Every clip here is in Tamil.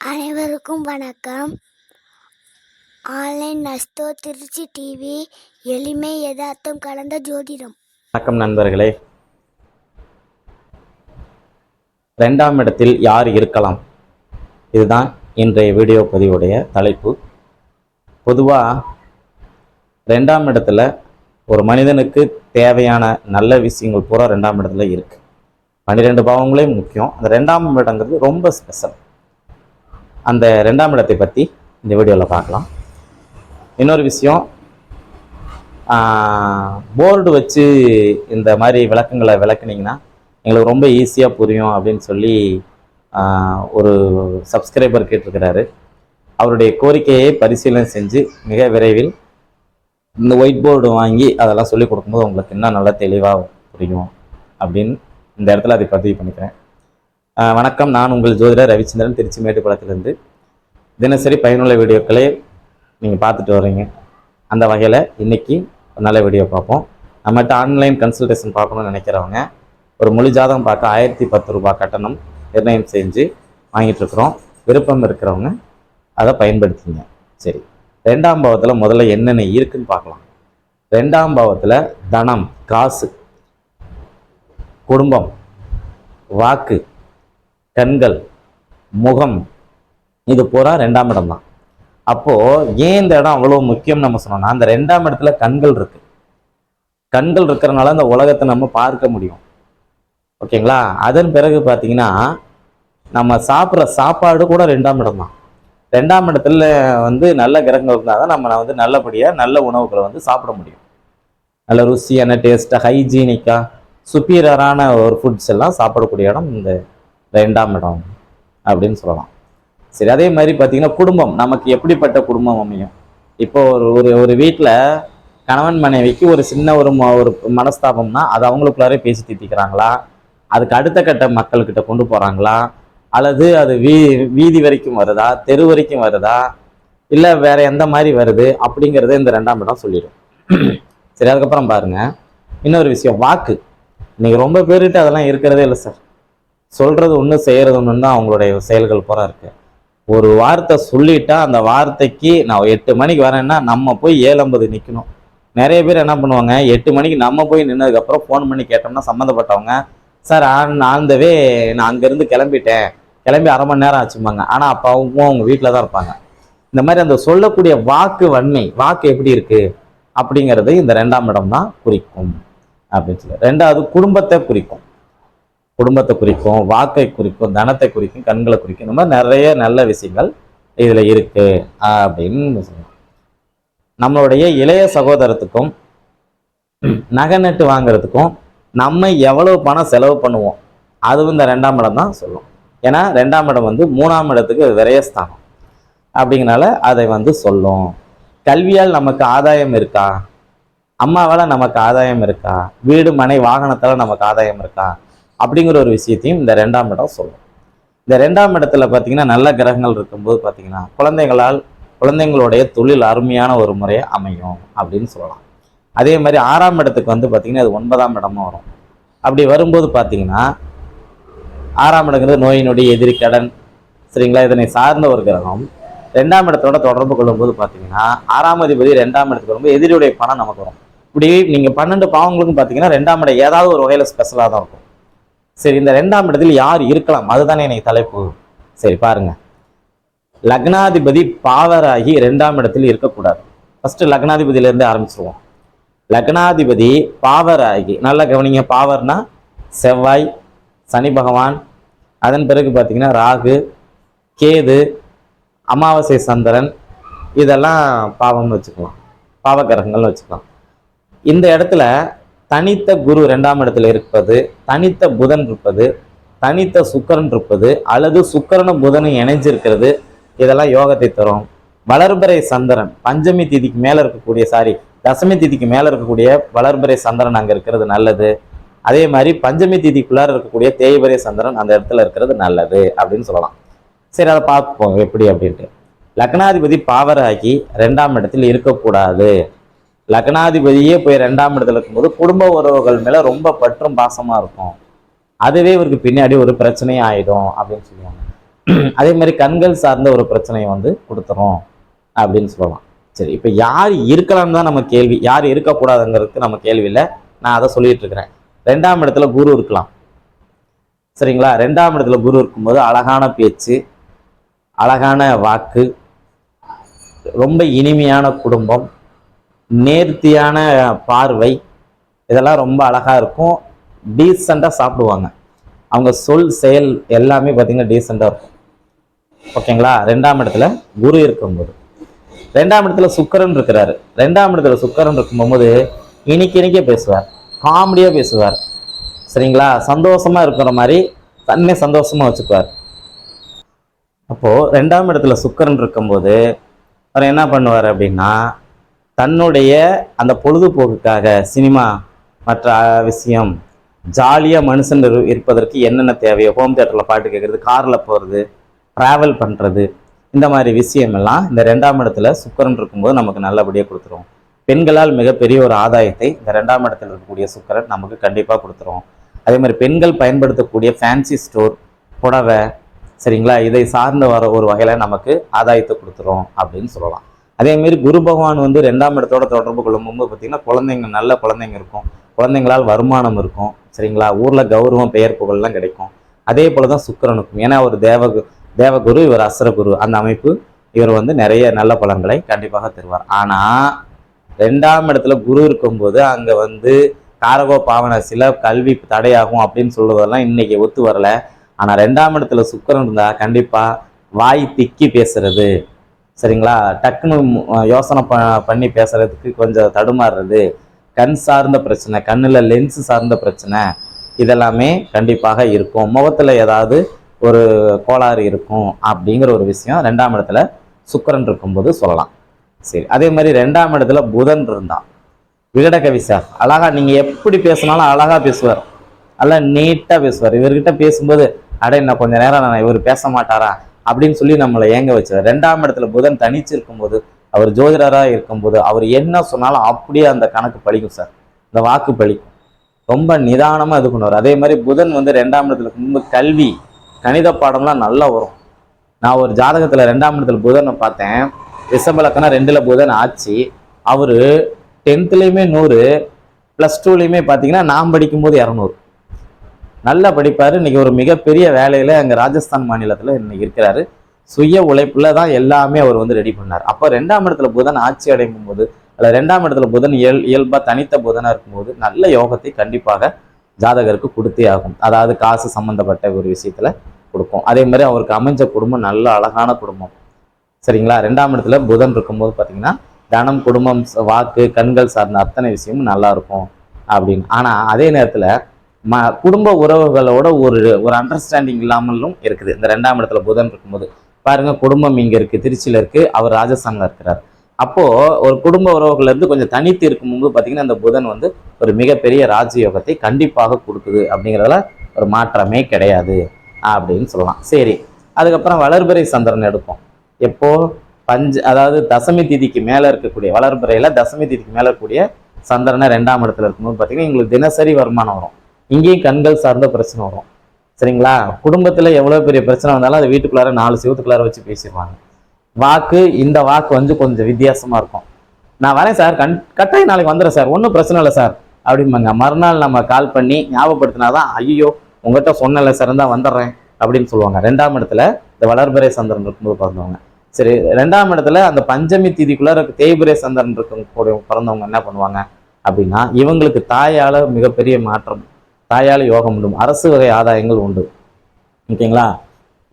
அனைவருக்கும் வணக்கம். ஆன்லைன் நஸ்தோ திருச்சி டிவி எளிமை யதார்த்தம் கலந்த ஜோதிடம். வணக்கம் நண்பர்களே. ரெண்டாம் இடத்தில் யார் இருக்கலாம்? இதுதான் இன்றைய வீடியோ பதிவுடைய தலைப்பு. பொதுவாக ரெண்டாம் இடத்துல ஒரு மனிதனுக்கு தேவையான நல்ல விஷயங்கள் பூரா ரெண்டாம் இடத்துல இருக்குது பன்னிரெண்டு பாவங்களே முக்கியம். அந்த ரெண்டாம் இடங்கிறது ரொம்ப ஸ்பெஷல் அந்த ரெண்டாம் இடத்தை பற்றி இந்த வீடியோவில் பார்க்கலாம். இன்னொரு விஷயம் போர்டு வச்சு இந்த மாதிரி விளக்கங்களை விளக்குனிங்கன்னா எங்களுக்கு ரொம்ப ஈஸியாக புரியும் அப்படின்னு சொல்லி ஒரு சப்ஸ்கிரைபர் கேட்டிருக்கிறாரு. அவருடைய கோரிக்கையை பரிசீலனை செஞ்சு மிக விரைவில் இந்த ஒயிட் போர்டு வாங்கி அதெல்லாம் சொல்லி கொடுக்கும்போது உங்களுக்கு இன்னும் நல்லா தெளிவாக புரியும் அப்படின்னு இந்த இடத்துல அதை பதிவு பண்ணிக்கிறேன். வணக்கம். நான் உங்கள் ஜோதிடர் ரவிச்சந்திரன் திருச்சி மேட்டுப்பாளத்திலிருந்து தினசரி பயனுள்ள வீடியோக்களை நீங்கள் பார்த்துட்டு வர்றீங்க. அந்த வகையில் இன்றைக்கி ஒரு நல்ல வீடியோ பார்ப்போம். நம்மகிட்ட ஆன்லைன் கன்சல்டேஷன் பார்க்கணும்னு நினைக்கிறவங்க ஒரு மொழி ஜாதகம் பார்க்க ஆயிரத்தி பத்து ரூபாய் கட்டணம் நிர்ணயம் செஞ்சு வாங்கிட்டு இருக்கிறோம். விருப்பம் இருக்கிறவங்க அதை பயன்படுத்திங்க. சரி ரெண்டாம் பாவத்தில் முதல்ல என்னென்ன இருக்குன்னு பார்க்கலாம். ரெண்டாம் பாவத்தில் தனம் காசு குடும்பம் வாக்கு கண்கள் முகம் இது பூரா ரெண்டாம் இடம் தான். அப்போது ஏன் இந்த இடம் அவ்வளோ முக்கியம் நம்ம சொன்னோம்னா அந்த ரெண்டாம் இடத்துல கண்கள் இருக்கு. கண்கள் இருக்கிறனால அந்த உலகத்தை நம்ம பார்க்க முடியும். ஓகேங்களா? அதன் பிறகு பார்த்தீங்கன்னா நம்ம சாப்பிட்ற சாப்பாடு கூட ரெண்டாம் இடம் தான். ரெண்டாம் இடத்துல வந்து நல்ல கிரகங்கள் இருந்தால் தான் நம்ம வந்து நல்லபடியாக நல்ல உணவுகளை வந்து சாப்பிட முடியும். நல்ல ருசியான டேஸ்ட்டாக ஹைஜீனிக்காக சுப்பீரியரான ஒரு ஃபுட்ஸ் எல்லாம் சாப்பிடக்கூடிய இடம் இந்த ரெண்டாம் இடம் அப்படின்னு சொல்லலாம். சரி அதே மாதிரி பார்த்தீங்கன்னா குடும்பம் நமக்கு எப்படிப்பட்ட குடும்பம் அமையும்? இப்போ ஒரு ஒரு ஒரு வீட்டில் கணவன் மனைவிக்கு ஒரு சின்ன ஒரு ம- ஒரு மனஸ்தாபம்னா அது அவங்களுக்குள்ளாரே பேசி தீர்த்திக்கிறாங்களா? அதுக்கு அடுத்த கட்ட மக்கள்கிட்ட கொண்டு போகிறாங்களா அல்லது அது வீ வீதி வரைக்கும் வருதா? தெரு வரைக்கும் வருதா? இல்லை வேற எந்த மாதிரி வருது? அப்படிங்கிறத இந்த ரெண்டாம் இடம் சொல்லிடும். சரி அதுக்கப்புறம் பாருங்க. இன்னொரு விஷயம் வாக்கு. இன்னைக்கு ரொம்ப பேருக்கிட்ட அதெல்லாம் இருக்கிறதே இல்லை சார். சொல்கிறது ஒன்று செய்கிறது ஒன்று தான் அவங்களுடைய செயல்கள் பூரா இருக்குது ஒரு வார்த்தை சொல்லிட்டா அந்த வார்த்தைக்கு நான் எட்டு மணிக்கு வரேன்னா நம்ம போய் ஏழு ஐம்பது நிற்கணும் நிறைய பேர் என்ன பண்ணுவாங்க எட்டு மணிக்கு நம்ம போய் நின்னதுக்கப்புறம் ஃபோன் பண்ணி கேட்டோம்னா சம்மந்தப்பட்டவங்க சார் ஆன் ஆந்தவே நான் அங்கேருந்து கிளம்பிட்டேன். கிளம்பி அரை மணி நேரம் ஆச்சும்பாங்க. ஆனால் அப்போ அவங்க அவங்க வீட்டில் தான் இருப்பாங்க. இந்த மாதிரி அந்த சொல்லக்கூடிய வாக்கு வன்மை வாக்கு எப்படி இருக்குது அப்படிங்கிறது இந்த ரெண்டாம் இடம் தான் குறிக்கும். அப்படின்னு சொல்லி ரெண்டாவது குடும்பத்தை குறிக்கும். குடும்பத்தை குறிக்கும் வாக்கை குறிக்கும் தனத்தை குறிக்கும் கண்களை குறிக்கும் இந்த மாதிரி நிறைய நல்ல விஷயங்கள் இதில் இருக்கு அப்படின்னு சொல்லுவோம் நம்மளுடைய இளைய சகோதரத்துக்கும் நகை நட்டு வாங்குறதுக்கும் நம்ம எவ்வளவு பணம் செலவு பண்ணுவோம்? அதுவும் இந்த ரெண்டாம் இடம் தான் சொல்லும். ஏன்னா ரெண்டாம் இடம் வந்து மூணாம் இடத்துக்கு விரயஸ்தானம் அப்படிங்கனால அதை வந்து சொல்லும். கல்வியால் நமக்கு ஆதாயம் இருக்கா? அம்மாவால் நமக்கு ஆதாயம் இருக்கா? வீடு மனை வாகனத்தால் நமக்கு ஆதாயம் இருக்கா? அப்படிங்கிற ஒரு விஷயத்தையும் இந்த ரெண்டாம் இடம் சொல்லும். இந்த ரெண்டாம் இடத்துல பார்த்தீங்கன்னா நல்ல கிரகங்கள் இருக்கும்போது பார்த்தீங்கன்னா குழந்தைகளால் குழந்தைங்களுடைய தொழில் அருமையான ஒரு முறையை அமையும் அப்படின்னு சொல்லலாம். அதே மாதிரி ஆறாம் இடத்துக்கு வந்து பார்த்தீங்கன்னா அது ஒன்பதாம் இடமா வரும். அப்படி வரும்போது பார்த்தீங்கன்னா ஆறாம் இடங்கிறது நோய் நொடி எதிரி கடன் சரிங்களா? இதனை சார்ந்த ஒரு கிரகம். ரெண்டாம் இடத்தோட தொடர்பு கொள்ளும்போது பார்த்தீங்கன்னா ஆறாம் அதிபதி ரெண்டாம் இடத்துக்கு வரும்போது எதிரியுடைய பணம் நமக்கு வரும். இப்படி நீங்கள் பன்னெண்டு பாவங்களுக்கும் பார்த்தீங்கன்னா ரெண்டாம் இடம் ஏதாவது ஒரு வகையில் ஸ்பெஷலாக தான் இருக்கும். சரி இந்த ரெண்டாம் இடத்தில் யார் இருக்கலாம்? அதுதானே எனக்கு தலைப்பு. சரி பாருங்க. லக்னாதிபதி பாவராகி ரெண்டாம் இடத்தில் இருக்கக்கூடாது. ஃபஸ்ட்டு லக்னாதிபதியிலேருந்து ஆரம்பிச்சிருவோம். லக்னாதிபதி பாவராகி. நல்லா கவனிங்க பாவர்னா செவ்வாய் சனி பகவான் அதன் பிறகு பார்த்தீங்கன்னா ராகு கேது அமாவாசை சந்திரன் இதெல்லாம் பாவம்னு வச்சுக்கலாம். பாவகிரகங்கள்னு வச்சுக்கலாம். இந்த இடத்துல தனித்த குரு ரெண்டாம் இடத்துல இருப்பது தனித்த புதன் இருப்பது தனித்த சுக்கரன் இருப்பது அல்லது சுக்கரனும் புதனும் இணைஞ்சிருக்கிறது இதெல்லாம் யோகத்தை தரும். வளர்பறை சந்திரன் பஞ்சமி திதிக்கு மேலே இருக்கக்கூடிய சாரி தசமி திதிக்கு மேலே இருக்கக்கூடிய வளர்பறை சந்திரன் அங்கே இருக்கிறது நல்லது. அதே மாதிரி பஞ்சமி திதிக்குள்ளார இருக்கக்கூடிய தேய்பறை சந்திரன் அந்த இடத்துல இருக்கிறது நல்லது அப்படின்னு சொல்லலாம். சரி அதை பார்ப்போம் எப்படி அப்படின்ட்டு. லக்னாதிபதி பாவராகி ரெண்டாம் இடத்தில் இருக்கக்கூடாது. லக்னாதிபதியே போய் ரெண்டாம் இடத்துல இருக்கும்போது குடும்ப உறவுகள் மேலே ரொம்ப பற்றும் பாசமாக இருக்கும். அதுவே இவருக்கு பின்னாடி ஒரு பிரச்சனையும் ஆயிடும் அப்படின்னு சொல்லுவாங்க. அதே மாதிரி கண்கள் சார்ந்த ஒரு பிரச்சனையை வந்து கொடுத்துரும் அப்படின்னு சொல்லலாம். சரி இப்போ யார் இருக்கலாம்னு தான் நம்ம கேள்வி யார் இருக்கக்கூடாதுங்கிறதுக்கு நம்ம கேள்வி இல்லை. நான் அதை சொல்லிட்டு இருக்கிறேன். ரெண்டாம் இடத்துல குரு இருக்கலாம். சரிங்களா? ரெண்டாம் இடத்துல குரு இருக்கும்போது அழகான பேச்சு அழகான வாக்கு ரொம்ப இனிமையான குடும்பம் நேர்த்தியான பார்வை இதெல்லாம் ரொம்ப அழகாக இருக்கும். டீசெண்டாக சாப்பிடுவாங்க. அவங்க சொல் செயல் எல்லாமே பார்த்தீங்கன்னா டீசெண்டாக இருக்கும். ஓகேங்களா? ரெண்டாம் இடத்துல குரு இருக்கும்போது. ரெண்டாம் இடத்துல சுக்கரன் இருக்கிறாரு. ரெண்டாம் இடத்துல சுக்கரன் இருக்கும்போது இன்னைக்கு இனிக்க பேசுவார். காமெடியாக பேசுவார். சரிங்களா? சந்தோஷமாக இருக்கிற மாதிரி தன்னை சந்தோஷமாக வச்சுக்குவார். அப்போது ரெண்டாம் இடத்துல சுக்கரன் இருக்கும்போது அவர் என்ன பண்ணுவார் அப்படின்னா தன்னுடைய அந்த பொழுதுபோக்குக்காக சினிமா மற்ற விஷயம் ஜாலியாக மனுஷன் இரு- இருப்பதற்கு என்னென்ன தேவையோ ஹோம் தேட்டரில் பாட்டு கேட்குறது காரில் போகிறது ட்ராவல் பண்ணுறது இந்த மாதிரி விஷயமெல்லாம் இந்த ரெண்டாம் இடத்துல சுக்கரன் இருக்கும்போது நமக்கு நல்லபடியாக கொடுத்துரும். பெண்களால் மிகப்பெரிய ஒரு ஆதாயத்தை இந்த ரெண்டாம் இடத்துல இருக்கக்கூடிய சுக்கரன் நமக்கு கண்டிப்பாக கொடுத்துரும். அதே மாதிரி பெண்கள் பயன்படுத்தக்கூடிய ஃபேன்சி ஸ்டோர் புடவை சரிங்களா? இதை சார்ந்து வர ஒரு வகையில் நமக்கு ஆதாயத்தை கொடுத்துரும் அப்படின்னு சொல்லலாம். அதேமாரி குரு பகவான் வந்து ரெண்டாம் இடத்தோட தொடர்பு கொள்ளும்போது பார்த்தீங்கன்னா குழந்தைங்க நல்ல குழந்தைங்க இருக்கும். குழந்தைங்களால் வருமானம் இருக்கும் சரிங்களா? ஊரில் கௌரவம் பெயர் புகழ்லாம் கிடைக்கும். அதே போல தான் சுக்கிரனுக்கும். ஏன்னா ஒரு தேவ தேவகுரு இவர் அசுரகுரு. அந்த அமைப்பு இவர் வந்து நிறைய நல்ல பலன்களை கண்டிப்பாக தருவார். ஆனால் ரெண்டாம் இடத்துல குரு இருக்கும்போது அங்கே வந்து காரகோ பாவன சில கல்வி தடையாகும் அப்படின்னு சொல்லுவதெல்லாம் இன்னைக்கு ஒத்து வரல. ஆனால் ரெண்டாம் இடத்துல சுக்கரன் இருந்தால் கண்டிப்பாக வாய் திக்கி பேசுறது. சரிங்களா? டக்குன்னு யோசனை ப பண்ணி பேசுறதுக்கு கொஞ்சம் தடுமாறுறது கண் சார்ந்த பிரச்சனை கண்ணில் லென்ஸ் சார்ந்த பிரச்சனை இதெல்லாமே கண்டிப்பாக இருக்கும். முகத்தில் ஏதாவது ஒரு கோளாறு இருக்கும் அப்படிங்கிற ஒரு விஷயம் ரெண்டாம் இடத்துல சுக்கரன் இருக்கும்போது சொல்லலாம். சரி அதே மாதிரி ரெண்டாம் இடத்துல புதன் இருந்தான். விகடகவி சார் அழகா நீங்க எப்படி பேசினாலும் அழகா பேசுவார். நல்லா நீட்டா பேசுவார். இவர்கிட்ட பேசும்போது அட இன்னும் கொஞ்ச நேரம் நான் இவர் பேச மாட்டாரா? அப்படின்னு சொல்லி நம்மளை ஏங்க வச்சார் ரெண்டாம் இடத்துல புதன் தனிச்சு இருக்கும்போது அவர் ஜோதிடராக இருக்கும்போது அவர் என்ன சொன்னாலும் அப்படியே அந்த கணக்கு பழிக்கும் சார். இந்த வாக்கு பழிக்கும். ரொம்ப நிதானமாக இது பண்ணுவார். அதே மாதிரி புதன் வந்து ரெண்டாம் இடத்துல இருக்கும்போது கல்வி கணித பாடம்லாம் நல்லா வரும். நான் ஒரு ஜாதகத்தில் ரெண்டாம் இடத்துல புதனை பார்த்தேன். ரிஷபலக்கனா ரெண்டில் புதன் ஆச்சு. அவர் டென்த்துலேயுமே நூறு ப்ளஸ் டூலேயுமே பார்த்தீங்கன்னா நான் படிக்கும்போது இரநூறு. நல்லா படிப்பார். இன்றைக்கி ஒரு மிகப்பெரிய வேலையில் அங்கே ராஜஸ்தான் மாநிலத்தில் இன்னைக்கு இருக்கிறாரு. சுய உழைப்புல தான் எல்லாமே அவர் வந்து ரெடி பண்ணார். அப்போ ரெண்டாம் இடத்துல புதன் ஆட்சி அடையும் போது அல்ல ரெண்டாம் இடத்துல புதன் இயல் இயல்பாக தனித்த புதனாக இருக்கும்போது நல்ல யோகத்தை கண்டிப்பாக ஜாதகருக்கு கொடுத்தே ஆகும். அதாவது காசு சம்மந்தப்பட்ட ஒரு விஷயத்தில் கொடுக்கும். அதே மாதிரி அவருக்கு அமைஞ்ச குடும்பம் நல்ல அழகான குடும்பம். சரிங்களா? ரெண்டாம் இடத்துல புதன் இருக்கும்போது பார்த்தீங்கன்னா தனம் குடும்பம் வாக்கு கண்கள் சார்ந்த அத்தனை விஷயமும் நல்லா இருக்கும் அப்படின்னு. ஆனால் அதே நேரத்தில் ம குடும்ப உறவுகளோட ஒரு ஒரு அண்டர்ஸ்டாண்டிங் இல்லாமலும் இருக்குது. இந்த ரெண்டாம் இடத்துல புதன் இருக்கும்போது. பாருங்க குடும்பம் இங்கே இருக்குது திருச்சியில் இருக்குது அவர் ராஜஸ்தானில் இருக்கிறார். அப்போது ஒரு குடும்ப உறவுகள்லேருந்து கொஞ்சம் தனித்து இருக்கும்போது பார்த்தீங்கன்னா அந்த புதன் வந்து ஒரு மிகப்பெரிய ராஜயோகத்தை கண்டிப்பாக கொடுக்குது அப்படிங்கிறதுல ஒரு மாற்றமே கிடையாது அப்படின்னு சொல்லலாம். சரி அதுக்கப்புறம் வளர்பிறை சந்திரன் எடுப்போம். எப்போது பஞ்ச அதாவது தசமி திதிக்கு மேலே இருக்கக்கூடிய வளர்பிறையில் தசமி திதிக்கு மேலே இருக்கக்கூடிய சந்திரனை ரெண்டாம் இடத்துல இருக்கும்போது பார்த்தீங்கன்னா எங்களுக்கு தினசரி வருமானம் வரும். இங்கேயும் கண்கள் சார்ந்த பிரச்சனை வரும். சரிங்களா? குடும்பத்தில் எவ்வளோ பெரிய பிரச்சனை வந்தாலும் அதை வீட்டுக்குள்ளார நாலு செவத்துக்குள்ளார வச்சு பேசிடுவாங்க. வாக்கு இந்த வாக்கு வந்து கொஞ்சம் வித்தியாசமாக இருக்கும். நான் வரேன் சார். கண் கட்டாயம் நாளைக்கு வந்துடுறேன் சார். ஒன்றும் பிரச்சனை இல்லை சார். அப்படிம்பாங்க. மறுநாள் நம்ம கால் பண்ணி ஞாபகப்படுத்தினா தான் ஐயோ உங்கள்கிட்ட சொன்னல சார் தான் வந்துடுறேன் அப்படின்னு சொல்லுவாங்க. ரெண்டாம் இடத்துல இந்த வளர்பிறை சந்திரன் இருக்கும்போது பிறந்தவங்க. சரி ரெண்டாம் இடத்துல அந்த பஞ்சமி தீதிக்குள்ளே இருக்க தேய்பிரை சந்திரன் இருக்கும் கூட பிறந்தவங்க என்ன பண்ணுவாங்க அப்படின்னா இவங்களுக்கு தாயால் மிகப்பெரிய மாற்றம் தாயால் யோகம் உண்டும் அரசு வகை ஆதாயங்கள் உண்டு. ஓகேங்களா?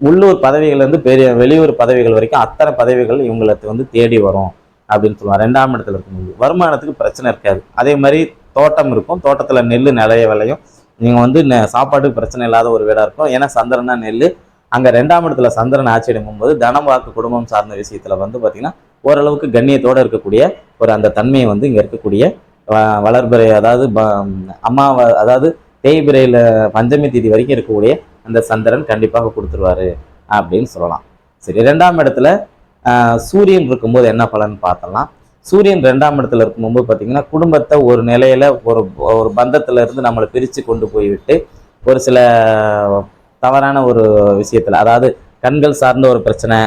உள்ளூர் பதவிகள்லேருந்து பெரிய வெளியூர் பதவிகள் வரைக்கும் அத்தனை பதவிகள் இவங்களுக்கு வந்து தேடி வரும் அப்படின்னு சொல்லுவாங்க. ரெண்டாம் இடத்துல இருக்கும்போது வருமானத்துக்கு பிரச்சனை இருக்காது. அதே மாதிரி தோட்டம் இருக்கும். தோட்டத்தில் நெல் நிறைய விளையும். நீங்கள் வந்து சாப்பாட்டுக்கு பிரச்சனை இல்லாத ஒரு வீடாக இருக்கும். ஏன்னா சந்திரனா நெல் அங்கே ரெண்டாம் இடத்துல சந்திரன் ஆட்சி எடுக்கும்போது தனம் வாக்கு குடும்பம் சார்ந்த விஷயத்தில் வந்து பார்த்திங்கன்னா ஓரளவுக்கு கண்ணியத்தோடு இருக்கக்கூடிய ஒரு அந்த தன்மையை வந்து இங்கே இருக்கக்கூடிய வ- வளர்பிறை அதாவது அம்மாவை அம்மா அதாவது தேய்பிரையில் பஞ்சமி தேதி வரைக்கும் இருக்கக்கூடிய அந்த சந்திரன் கண்டிப்பாக கொடுத்துருவாரு அப்படின்னு சொல்லலாம். சரி ரெண்டாம் இடத்துல சூரியன் இருக்கும்போது என்ன பலன் பார்த்தலாம். சூரியன் ரெண்டாம் இடத்துல இருக்கும்போது பார்த்தீங்கன்னா குடும்பத்தை ஒரு நிலையில ஒரு ஒரு பந்தத்துல இருந்து நம்மளை பிரித்து கொண்டு போய்விட்டு ஒரு சில தவறான ஒரு விஷயத்தில் அதாவது கண்கள் சார்ந்த ஒரு பிரச்சனை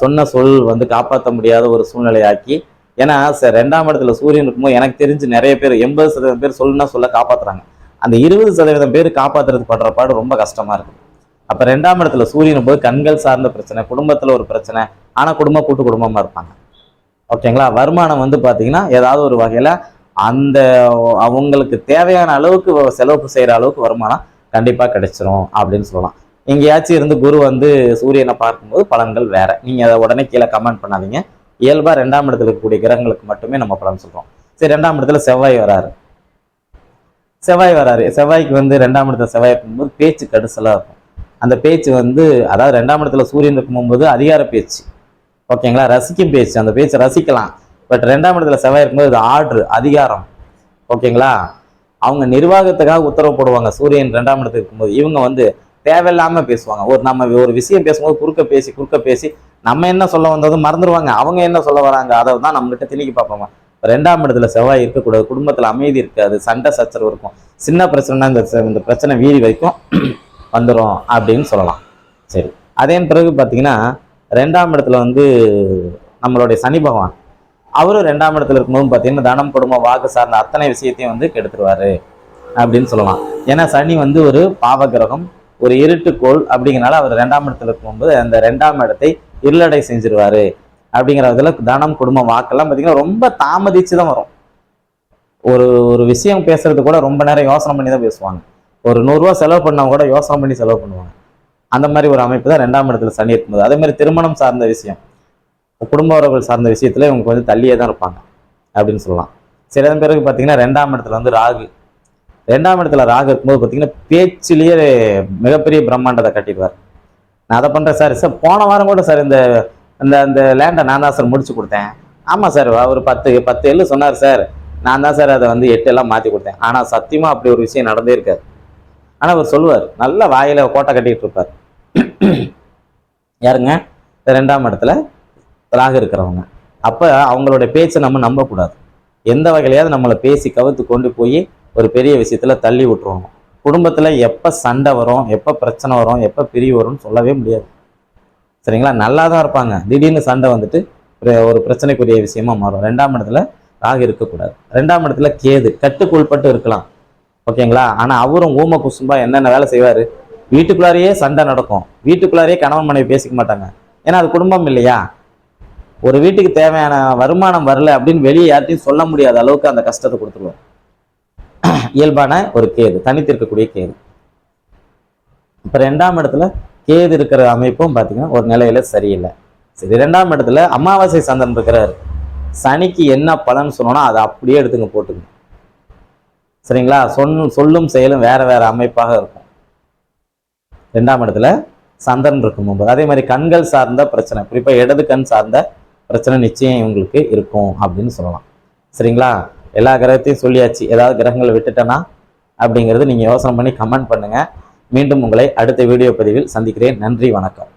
சொன்ன சொல் வந்து காப்பாற்ற முடியாத ஒரு சூழ்நிலையாக்கி ஏன்னா ச ரெண்டாம் இடத்துல சூரியன் இருக்கும்போது எனக்கு தெரிஞ்சு நிறைய பேர் எண்பது சதவீதம் பேர் சொல்லுன்னா சொல்ல காப்பாற்றுறாங்க அந்த இருபது சதவீதம் பேர் காப்பாற்றுறது படுற பாடு ரொம்ப கஷ்டமா இருக்கு. அப்ப ரெண்டாம் இடத்துல சூரியன் போது கண்கள் சார்ந்த பிரச்சனை குடும்பத்துல ஒரு பிரச்சனை ஆனா குடும்பம் கூட்டு குடும்பமா இருப்பாங்க. ஓகேங்களா வருமானம் வந்து பாத்தீங்கன்னா ஏதாவது ஒரு வகையில அந்த அவங்களுக்கு தேவையான அளவுக்கு செலவு செய்யற அளவுக்கு வருமானம் கண்டிப்பா கிடைச்சிரும் அப்படின்னு சொல்லலாம். எங்கேயாச்சும் இருந்து குரு வந்து சூரியனை பார்க்கும்போது பலன்கள் வேற. நீங்க அதை உடனே கீழே கமெண்ட் பண்ணாதீங்க. இயல்பா ரெண்டாம் இடத்துல இருக்கக்கூடிய கிரகங்களுக்கு மட்டுமே நம்ம பலன் சொல்றோம். சரி ரெண்டாம் இடத்துல செவ்வாய் வராரு. செவ்வாய் வராரு. செவ்வாய்க்கு வந்து ரெண்டாம் இடத்துல செவ்வாய் இருக்கும்போது பேச்சு கடுசலாக இருக்கும். அந்த பேச்சு வந்து அதாவது ரெண்டாம் இடத்துல சூரியன் இருக்கும்போது அதிகார பேச்சு. ஓகேங்களா? ரசிக்கும் பேச்சு. அந்த பேச்சை ரசிக்கலாம். பட் ரெண்டாம் இடத்துல செவ்வாய் இருக்கும்போது இது ஆர்டர் அதிகாரம். ஓகேங்களா? அவங்க நிர்வாகத்துக்காக உத்தரவு போடுவாங்க. சூரியன் ரெண்டாம் இடத்துக்கு இருக்கும்போது. இவங்க வந்து தேவையில்லாமல் பேசுவாங்க. ஒரு நம்ம ஒரு விஷயம் பேசும்போது குறுக்க பேசி குறுக்க பேசி நம்ம என்ன சொல்ல வந்ததும் மறந்துடுவாங்க அவங்க என்ன சொல்ல வராங்க அதை தான் நம்மகிட்ட திணிக்கி பார்ப்பாங்க. ரெண்டாம் இடத்துல செவ்வாய் இருக்கக்கூடாது குடும்பத்தில் அமைதி இருக்காது சண்டை சச்சரவு இருக்கும். சின்ன பிரச்சனைனா இந்த ச- இந்த பிரச்சனை வீதி வரைக்கும் வந்துடும் அப்படின்னு சொல்லலாம். சரி. அதே பிறகு பார்த்தீங்கன்னா ரெண்டாம் இடத்துல வந்து நம்மளுடைய சனி பகவான் அவரும் ரெண்டாம் இடத்துல இருக்கும்போது பார்த்தீங்கன்னா தனம் குடும்பம் வாக்கு சார்ந்த அத்தனை விஷயத்தையும் வந்து கெடுத்துருவாரு அப்படின்னு சொல்லலாம். ஏன்னா சனி வந்து ஒரு பாவ கிரகம் ஒரு இருட்டுக்கோள் அப்படிங்கிறனால அவர் ரெண்டாம் இடத்துல இருக்கும்போது அந்த ரெண்டாம் இடத்தை இருளடை செஞ்சிருவாரு. அப்படிங்கிற இதில் தனம் குடும்பம் வாக்கெல்லாம் பார்த்தீங்கன்னா ரொம்ப தாமதிச்சு தான் வரும். ஒரு ஒரு விஷயம் பேசுறது கூட ரொம்ப நேரம் யோசனை பண்ணி தான் பேசுவாங்க. ஒரு நூறுரூவா செலவு பண்ணவங்க கூட யோசனை பண்ணி செலவு பண்ணுவாங்க. அந்த மாதிரி ஒரு அமைப்பு தான் ரெண்டாம் இடத்துல சனி இருக்கும்போது. அதே மாதிரி திருமணம் சார்ந்த விஷயம். குடும்ப உறவுகள் சார்ந்த விஷயத்துல இவங்க கொஞ்சம் தள்ளியே தான் இருப்பாங்க அப்படின்னு சொல்லலாம். சில பேருக்கு பிறகு பார்த்தீங்கன்னா ரெண்டாம் இடத்துல வந்து ராகு. ரெண்டாம் இடத்துல ராகு இருக்கும்போது பார்த்தீங்கன்னா பேச்சிலேயே மிகப்பெரிய பிரம்மாண்டத்தை கட்டிடுவார். நான் அதை பண்ணுறேன் சார். சார் போன வாரம் கூட சார் இந்த அந்த அந்த லேண்டை நான் தான் சார் முடிச்சு கொடுத்தேன். ஆமாம் சார் அவர் பத்து பத்து எள்ளு சொன்னார் சார் நான் தான் சார் அதை வந்து எட்டு எல்லாம் மாற்றி கொடுத்தேன். ஆனால் சத்தியமாக அப்படி ஒரு விஷயம் நடந்தே இருக்காது. ஆனால் அவர் சொல்லுவார் நல்ல வாயில கோட்டை கட்டிக்கிட்டு இருப்பார். யாருங்க? ரெண்டாம் இடத்துல ராக இருக்கிறவங்க. அப்போ அவங்களுடைய பேச்சை நம்ம நம்பக்கூடாது. எந்த வகையிலையாவது நம்மளை பேசி கவுத்து கொண்டு போய் ஒரு பெரிய விஷயத்துல தள்ளி விட்டுருவோம். குடும்பத்துல எப்போ சண்டை வரும் எப்போ பிரச்சனை வரும் எப்போ பிரிவு வரும்னு சொல்லவே முடியாது. சரிங்களா? நல்லா தான் இருப்பாங்க. திடீர்னு சண்டை வந்துட்டு ஒரு- பிரச்சனைக்குரிய விஷயமா மாறும். ரெண்டாம் இடத்துல ராகு இருக்கக்கூடாது. ரெண்டாம் இடத்துல கேது கட்டுக்குள்பட்டு இருக்கலாம். ஓகேங்களா? ஆனா அவரும் ஊம குசும்பா என்னென்ன வேலை செய்வாரு? வீட்டுக்குள்ளாரையே சண்டை நடக்கும். வீட்டுக்குள்ளாரையே கணவன் மனைவி பேசிக்க மாட்டாங்க. ஏன்னா அது குடும்பம் இல்லையா? ஒரு வீட்டுக்கு தேவையான வருமானம் வரல அப்படின்னு வெளியே யார்ட்டையும் சொல்ல முடியாத அளவுக்கு அந்த கஷ்டத்தை கொடுத்துருவோம். இயல்பான ஒரு கேது தனித்திருக்கக்கூடிய கேது. இப்போ ரெண்டாம் இடத்துல கேது இருக்கிற அமைப்பும் பார்த்தீங்கன்னா ஒரு நிலையில சரியில்லை. சரி ரெண்டாம் இடத்துல அமாவாசை சந்திரன் இருக்கிறாரு. சனிக்கு என்ன பலன் சொன்னோன்னா அதை அப்படியே எடுத்துங்க போட்டுங்க சரிங்களா? சொன்னும் சொல்லும் செயலும் வேற வேற அமைப்பாக இருக்கும். ரெண்டாம் இடத்துல சந்திரன் இருக்கும் போது. அதே மாதிரி கண்கள் சார்ந்த பிரச்சனை. குறிப்பா இடது கண் சார்ந்த பிரச்சனை நிச்சயம் இவங்களுக்கு இருக்கும் அப்படின்னு சொல்லலாம். சரிங்களா? எல்லா கிரகத்தையும் சொல்லியாச்சு. ஏதாவது கிரகங்களை விட்டுட்டேனா அப்படிங்கிறது நீங்க யோசனை பண்ணி கமெண்ட் பண்ணுங்க. மீண்டும் உங்களை அடுத்த வீடியோ பதிவில் சந்திக்கிறேன். நன்றி வணக்கம்.